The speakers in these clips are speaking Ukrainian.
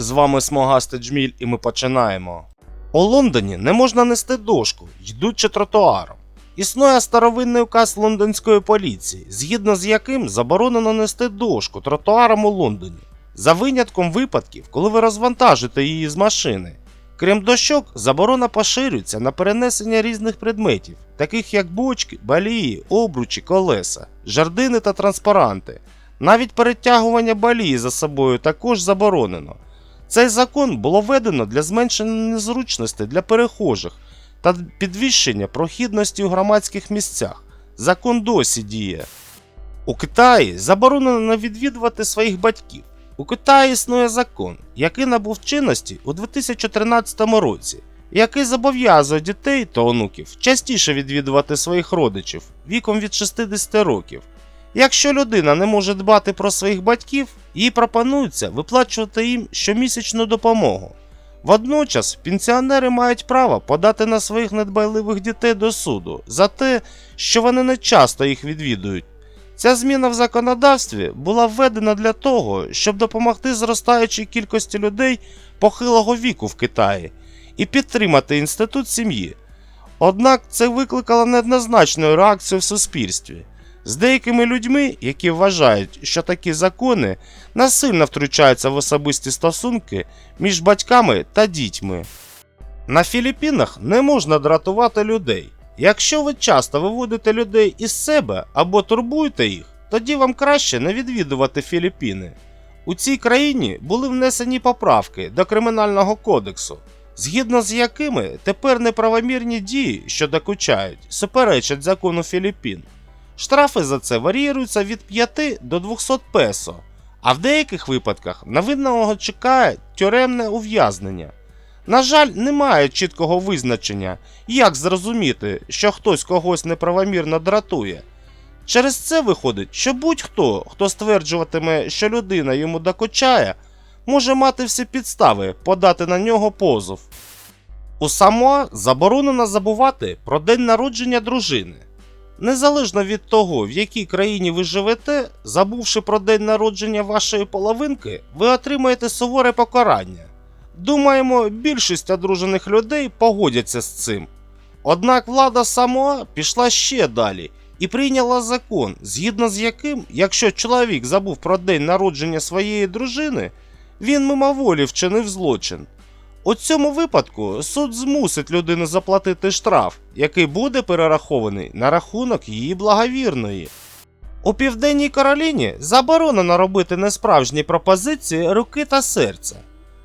З вами Смогасти Джміль і ми починаємо. У Лондоні не можна нести дошку, йдучи тротуаром. Існує старовинний указ лондонської поліції, згідно з яким заборонено нести дошку тротуаром у Лондоні, за винятком випадків, коли ви розвантажите її з машини. Крім дощок, заборона поширюється на перенесення різних предметів, таких як бочки, балії, обручі, колеса, жардини та транспаранти. Навіть перетягування балії за собою також заборонено. Цей закон було введено для зменшення незручностей для перехожих та підвищення прохідності у громадських місцях. Закон досі діє. У Китаї заборонено відвідувати своїх батьків. У Китаї існує закон, який набув чинності у 2013 році, який зобов'язує дітей та онуків частіше відвідувати своїх родичів віком від 60 років. Якщо людина не може дбати про своїх батьків, їй пропонується виплачувати їм щомісячну допомогу. Водночас пенсіонери мають право подати на своїх недбайливих дітей до суду за те, що вони не часто їх відвідують. Ця зміна в законодавстві була введена для того, щоб допомогти зростаючій кількості людей похилого віку в Китаї і підтримати інститут сім'ї. Однак це викликало неоднозначну реакцію в суспільстві з деякими людьми, які вважають, що такі закони насильно втручаються в особисті стосунки між батьками та дітьми. На Філіппінах не можна дратувати людей. Якщо ви часто виводите людей із себе або турбуєте їх, тоді вам краще не відвідувати Філіппіни. У цій країні були внесені поправки до Кримінального кодексу, згідно з якими тепер неправомірні дії, що докучають, суперечать закону Філіппін. Штрафи за це варіюються від 5 до 200 песо, а в деяких випадках на винного чекає тюремне ув'язнення. На жаль, немає чіткого визначення, як зрозуміти, що хтось когось неправомірно дратує. Через це виходить, що будь-хто, хто стверджуватиме, що людина йому докучає, може мати всі підстави подати на нього позов. У Самоа заборонено забувати про день народження дружини. Незалежно від того, в якій країні ви живете, забувши про день народження вашої половинки, ви отримаєте суворе покарання. Думаємо, більшість одружених людей погодяться з цим. Однак влада Самоа пішла ще далі і прийняла закон, згідно з яким, якщо чоловік забув про день народження своєї дружини, він мимоволі вчинив злочин. У цьому випадку суд змусить людину заплатити штраф, який буде перерахований на рахунок її благовірної. У Південній Кароліні заборонено робити несправжні пропозиції руки та серця.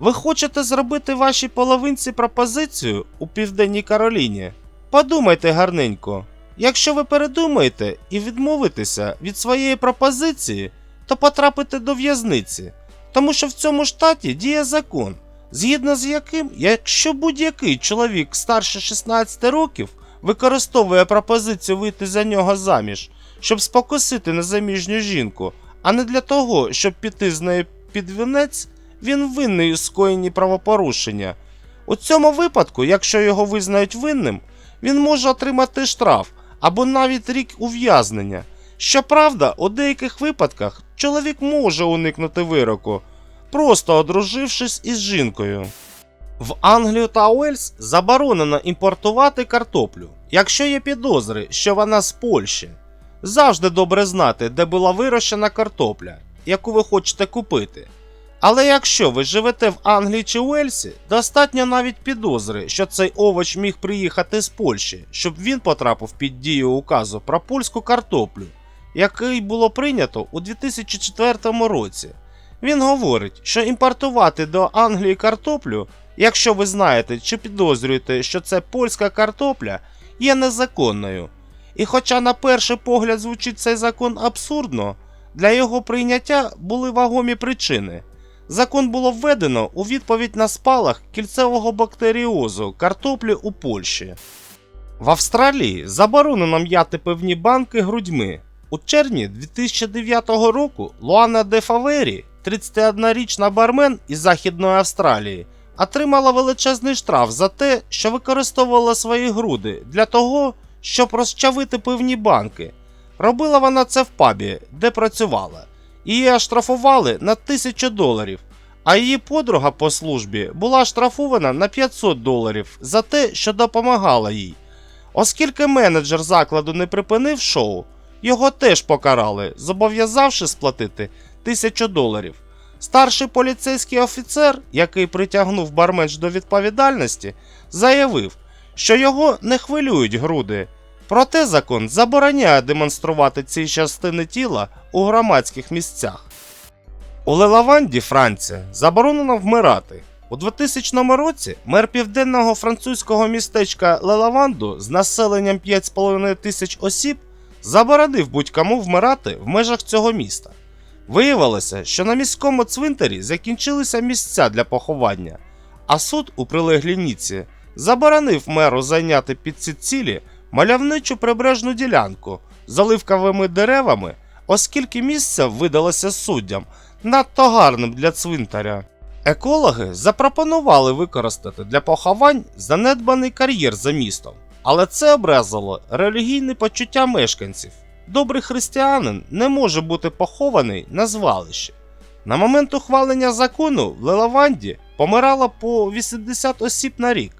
Ви хочете зробити вашій половинці пропозицію у Південній Кароліні? Подумайте гарненько. Якщо ви передумаєте і відмовитеся від своєї пропозиції, то потрапите до в'язниці, тому що в цьому штаті діє закон, згідно з яким, якщо будь-який чоловік старше 16 років використовує пропозицію вийти за нього заміж, щоб спокусити незаміжню жінку, а не для того, щоб піти з нею під вінець, він винний у скоєнні правопорушення. У цьому випадку, якщо його визнають винним, він може отримати штраф або навіть рік ув'язнення. Щоправда, у деяких випадках чоловік може уникнути вироку, просто одружившись із жінкою. В Англію та Уельс заборонено імпортувати картоплю, якщо є підозри, що вона з Польщі. Завжди добре знати, де була вирощена картопля, яку ви хочете купити. Але якщо ви живете в Англії чи Уельсі, достатньо навіть підозри, що цей овоч міг приїхати з Польщі, щоб він потрапив під дію указу про польську картоплю, який було прийнято у 2004 році. Він говорить, що імпортувати до Англії картоплю, якщо ви знаєте чи підозрюєте, що це польська картопля, є незаконною. І хоча на перший погляд звучить цей закон абсурдно, для його прийняття були вагомі причини. Закон було введено у відповідь на спалах кільцевого бактеріозу картоплі у Польщі. В Австралії заборонено м'яти певні банки грудьми. У червні 2009 року Луана де Фавері, 31-річна бармен із Західної Австралії, отримала величезний штраф за те, що використовувала свої груди для того, щоб розчавити певні банки. Робила вона це в пабі, де працювала. Її оштрафували на 1000 доларів, А її подруга по службі була штрафована на 500 доларів за те, що допомагала їй. Оскільки менеджер закладу не припинив шоу, його теж покарали, зобов'язавши сплатити 1000 доларів. Старший поліцейський офіцер, який притягнув барменш до відповідальності, заявив, що його не хвилюють груди. Проте закон забороняє демонструвати ці частини тіла у громадських місцях. У Лелаванді, Франція, заборонено вмирати. У 2000 році мер південного французького містечка Лелаванду з населенням 5,5 тисяч осіб заборонив будь-кому вмирати в межах цього міста. Виявилося, що на міському цвинтарі закінчилися місця для поховання, а суд у прилеглій Ніці заборонив меру зайняти під ці цілі мальовничу прибережну ділянку з оливковими деревами, оскільки місце видалося суддям надто гарним для цвинтаря. Екологи запропонували використати для поховань занедбаний кар'єр за містом, але це образило релігійне почуття мешканців. Добрий християнин не може бути похований на звалищі. На момент ухвалення закону в Лелаванді помирало по 80 осіб на рік.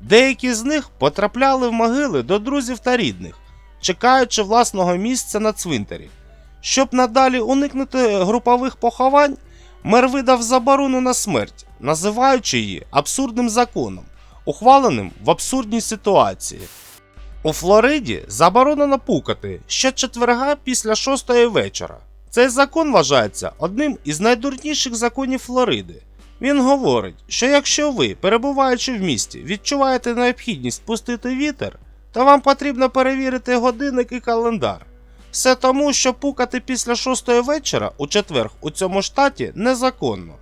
Деякі з них потрапляли в могили до друзів та рідних, чекаючи власного місця на цвинтарі. Щоб надалі уникнути групових поховань, мер видав заборону на смерть, називаючи її абсурдним законом, ухваленим в абсурдній ситуації. У Флориді заборонено пукати щочетверга після шостої вечора. Цей закон вважається одним із найдурніших законів Флориди. Він говорить, що якщо ви, перебуваючи в місті, відчуваєте необхідність пустити вітер, то вам потрібно перевірити годинник і календар. Все тому, що пукати після шостої вечора у четверг у цьому штаті незаконно.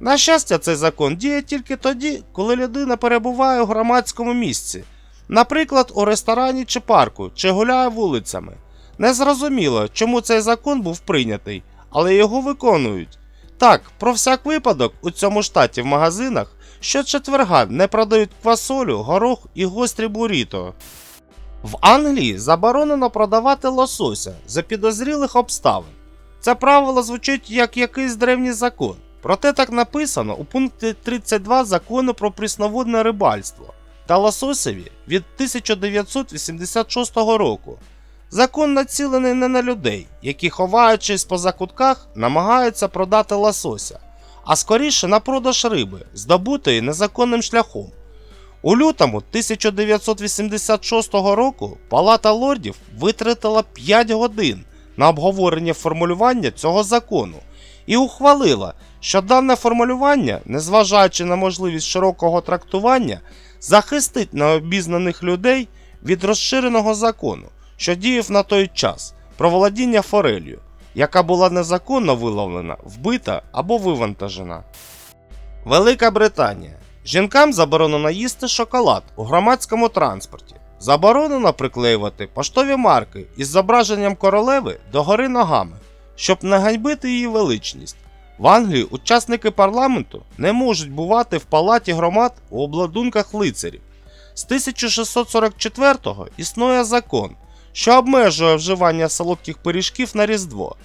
На щастя, цей закон діє тільки тоді, коли людина перебуває у громадському місці, наприклад, у ресторані чи парку, чи гуляє вулицями. Незрозуміло, чому цей закон був прийнятий, але його виконують. Так, про всяк випадок у цьому штаті в магазинах щочетверга не продають квасолю, горох і гострі буріто. В Англії заборонено продавати лосося за підозрілих обставин. Це правило звучить як якийсь древній закон. Проте так написано у пункті 32 закону про прісноводне рибальство та лососеві від 1986 року. Закон націлений не на людей, які, ховаючись по закутках, намагаються продати лосося, а скоріше на продаж риби, здобутої незаконним шляхом. У лютому 1986 року Палата лордів витратила 5 годин на обговорення формулювання цього закону і ухвалила, що дане формулювання, незважаючи на можливість широкого трактування, захистить необізнаних людей від розширеного закону, що діяв на той час про володіння форелью, яка була незаконно виловлена, вбита або вивантажена. Велика Британія. Жінкам заборонено їсти шоколад у громадському транспорті. Заборонено приклеювати поштові марки із зображенням королеви догори ногами, щоб не ганьбити її величність. В Англії учасники парламенту не можуть бувати в палаті громад у обладунках лицарів. З 1644-го існує закон, що обмежує вживання солодких пиріжків на Різдво.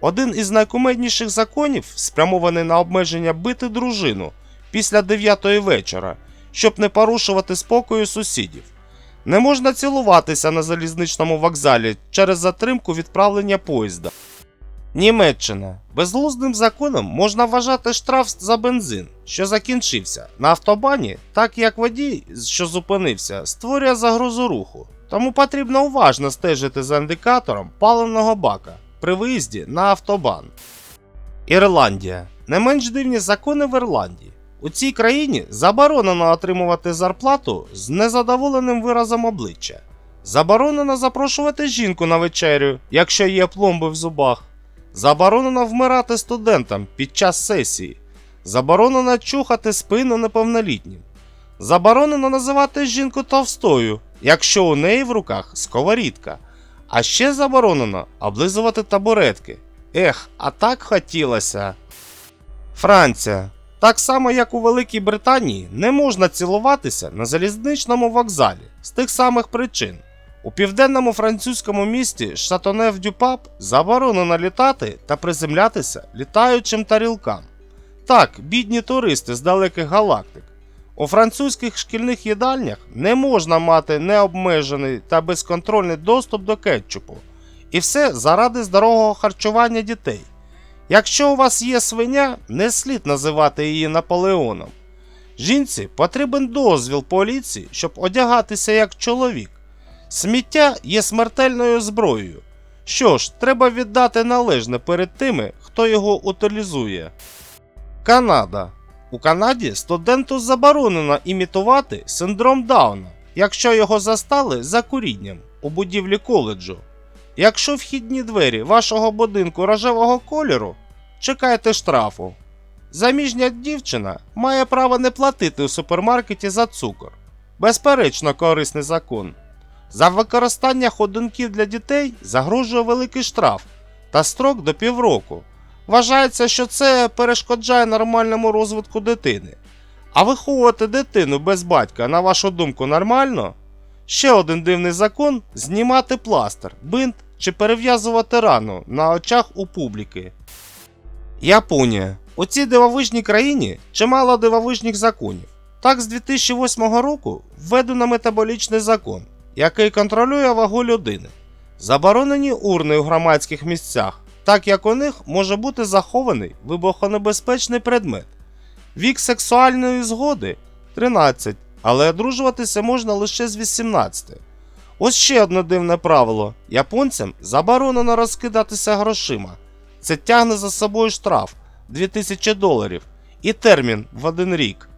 Один із найкумедніших законів спрямований на обмеження бити дружину після 9 вечора, щоб не порушувати спокою сусідів. Не можна цілуватися на залізничному вокзалі через затримку відправлення поїзда. Німеччина. Безглуздим законом можна вважати штраф за бензин, що закінчився на автобані, так як водій, що зупинився, створює загрозу руху. Тому потрібно уважно стежити за індикатором паливного бака при виїзді на автобан. Ірландія. Не менш дивні закони в Ірландії. У цій країні заборонено отримувати зарплату з незадоволеним виразом обличчя. Заборонено запрошувати жінку на вечерю, якщо є пломби в зубах. Заборонено вмирати студентам під час сесії. Заборонено чухати спину неповнолітнім. Заборонено називати жінку товстою, якщо у неї в руках сковорідка. А ще заборонено облизувати табуретки. Ех, а так хотілося. Франція. Так само, як у Великій Британії, не можна цілуватися на залізничному вокзалі з тих самих причин. У південному французькому місті Шатонев-Дюпап заборонено літати та приземлятися літаючим тарілкам. Так, бідні туристи з далеких галактик. У французьких шкільних їдальнях не можна мати необмежений та безконтрольний доступ до кетчупу. І все заради здорового харчування дітей. Якщо у вас є свиня, не слід називати її Наполеоном. Жінці потрібен дозвіл поліції, щоб одягатися як чоловік. Сміття є смертельною зброєю. Що ж, треба віддати належне перед тими, хто його утилізує. Канада. У Канаді студенту заборонено імітувати синдром Дауна, якщо його застали за курінням у будівлі коледжу. Якщо вхідні двері вашого будинку рожевого кольору, чекайте штрафу. Заміжня дівчина має право не платити у супермаркеті за цукор. Безперечно, корисний закон. За використання ходунків для дітей загрожує великий штраф та строк до півроку. Вважається, що це перешкоджає нормальному розвитку дитини. А виховувати дитину без батька, на вашу думку, нормально? Ще один дивний закон знімати пластир, бинт чи перев'язувати рану на очах у публіки. Японія. У цій дивовижній країні чимало дивовижних законів. Так, з 2008 року введено метаболічний закон, який контролює вагу людини. Заборонені урни у громадських місцях, так як у них може бути захований вибухонебезпечний предмет. Вік сексуальної згоди 13, але одружуватися можна лише з 18. Ось ще одне дивне правило: японцям заборонено розкидатися грошима. Це тягне за собою штраф 2000 доларів і термін в один рік.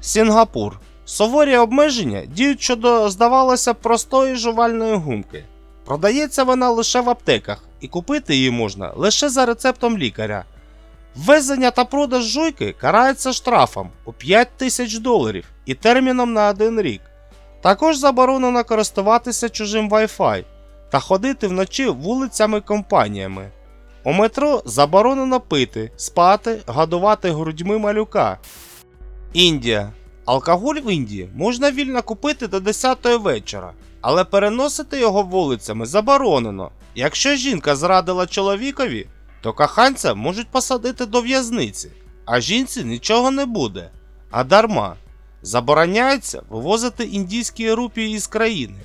Сінгапур. Суворі обмеження діють щодо, здавалося, простої жувальної гумки. Продається вона лише в аптеках, і купити її можна лише за рецептом лікаря. Ввезення та продаж жуйки карається штрафом у 5 тисяч доларів і терміном на один рік. Також заборонено користуватися чужим Wi-Fi та ходити вночі вулицями компаніями. У метро заборонено пити, спати, годувати грудьми малюка. Індія. Алкоголь в Індії можна вільно купити до 10 вечора, але переносити його вулицями заборонено. Якщо жінка зрадила чоловікові, то коханця можуть посадити до в'язниці, а жінці нічого не буде. А дарма. Забороняється вивозити індійські рупії із країни.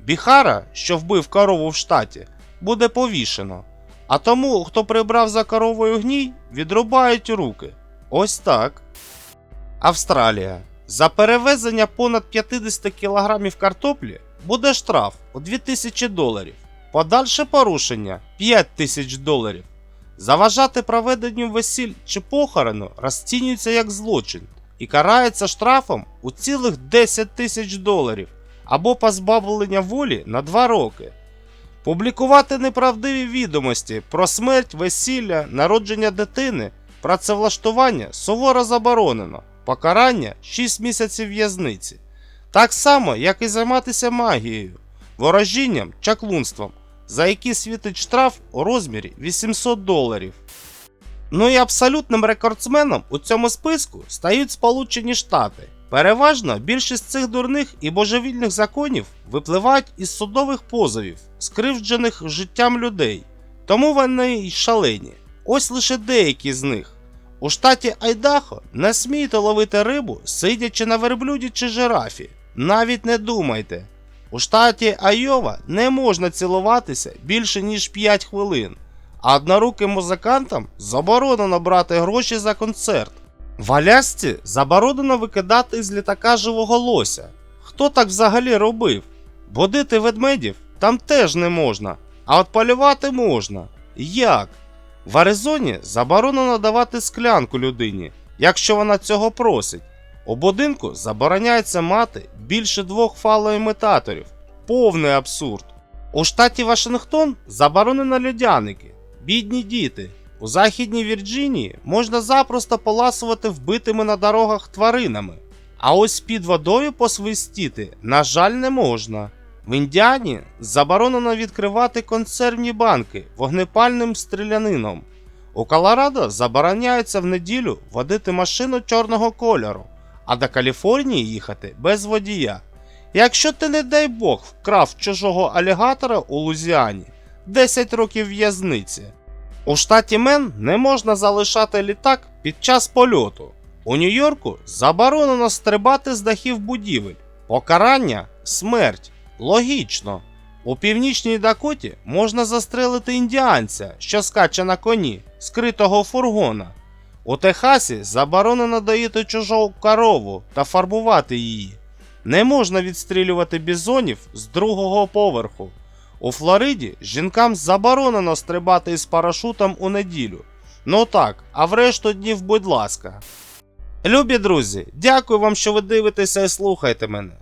Біхара, що вбив корову в штаті, буде повішено. А тому, хто прибрав за коровою гній, відрубають руки. Ось так. Австралія. За перевезення понад 50 кг картоплі буде штраф у 2000 доларів. Подальше порушення 5000 доларів. Заважати проведенню весіль чи похорону розцінюється як злочин і карається штрафом у цілих 10 тисяч доларів або позбавлення волі на 2 роки. Публікувати неправдиві відомості про смерть, весілля, народження дитини, працевлаштування суворо заборонено, покарання 6 місяців в'язниці. Так само, як і займатися магією, ворожінням, чаклунством, за які світить штраф у розмірі 800 доларів. Ну і абсолютним рекордсменом у цьому списку стають Сполучені Штати. Переважно більшість цих дурних і божевільних законів випливають із судових позовів, скривджених життям людей. Тому вони й шалені. Ось лише деякі з них. У штаті Айдахо не смійте ловити рибу, сидячи на верблюді чи жирафі. Навіть не думайте. У штаті Айова не можна цілуватися більше ніж 5 хвилин, а одноруким музикантам заборонено брати гроші за концерт. В Алясці заборонено викидати з літака живого лося. Хто так взагалі робив? Водити ведмедів там теж не можна, а от полювати можна. Як? В Аризоні заборонено давати склянку людині, якщо вона цього просить. У будинку забороняється мати більше двох фалоімітаторів. Повний абсурд. У штаті Вашингтон заборонено льодяники, бідні діти. У Західній Вірджинії можна запросто поласувати вбитими на дорогах тваринами. А ось під водою посвистіти, на жаль, не можна. В Індіані заборонено відкривати консервні банки вогнепальним стрілянином. У Колорадо забороняється в неділю водити машину чорного кольору, а до Каліфорнії їхати без водія. Якщо ти, не дай Бог, вкрав чужого алігатора у Лузіані 10 років в'язниці. У штаті Мен не можна залишати літак під час польоту. У Нью-Йорку заборонено стрибати з дахів будівель. Покарання смерть. Логічно. У північній Дакоті можна застрелити індіанця, що скаче на коні, скритого фургона. У Техасі заборонено доїти чужу корову та фарбувати її. Не можна відстрілювати бізонів з другого поверху. У Флориді жінкам заборонено стрибати із парашутом у неділю. Ну так, а в решту днів, будь ласка. Любі друзі, дякую вам, що ви дивитеся і слухаєте мене.